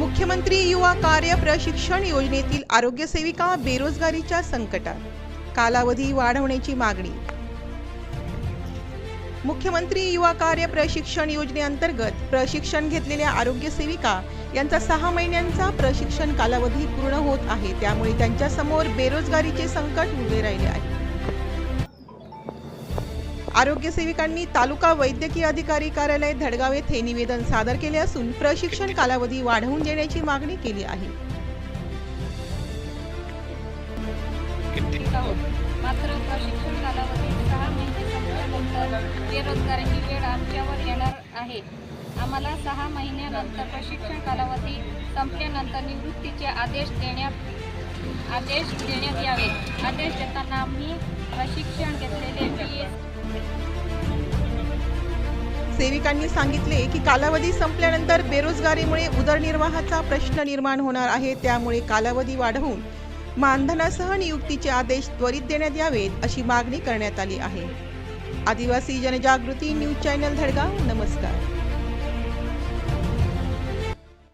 मुख्यमंत्री युवा कार्य प्रशिक्षण योजनेतील आरोग्य सेविका बेरोजगारीच्या संकटात. कालावधी वाढवण्याची मागणी. मुख्यमंत्री युवा कार्य प्रशिक्षण योजनेअंतर्गत प्रशिक्षण घेतलेल्या आरोग्य सेविका यांचा सहा महिन्यांचा प्रशिक्षण कालावधी पूर्ण होत आहे. त्यामुळे त्यांच्यासमोर बेरोजगारीचे संकट उभे राहिले आहे. आरोग्य सेविकांनी तालुका वैद्यकीय अधिकारी कार्यालय धडगाव येथे निवेदन सादर केले असून प्रशिक्षण कालावधी वाढवून देण्याची मागणी केली आहे. हो, मात्र प्रशिक्षण कालावधी सहा महिने बेरोजगारीची वेळ आमच्यावर येणार आहे. आम्हाला सहा महिन्यानंतर प्रशिक्षण कालावधी संपल्यानंतर निवृत्तीचे आदेश देण्यात आदेश देण्यात यावे. आदेश देताना आम्ही प्रशिक्षण घेतलेले बी एस सेविकांनी सांगितले की कालावधी संपल्यानंतर बेरोजगारीमुळे उदरनिर्वाहाचा प्रश्न निर्माण होणार आहे. त्यामुळे कालावधी वाढवून मानधनासह नियुक्तीचे आदेश त्वरित देण्यात यावेत अशी मागणी करण्यात आली आहे. आदिवासी जनजागृती न्यूज चॅनल धडगाव नमस्कार.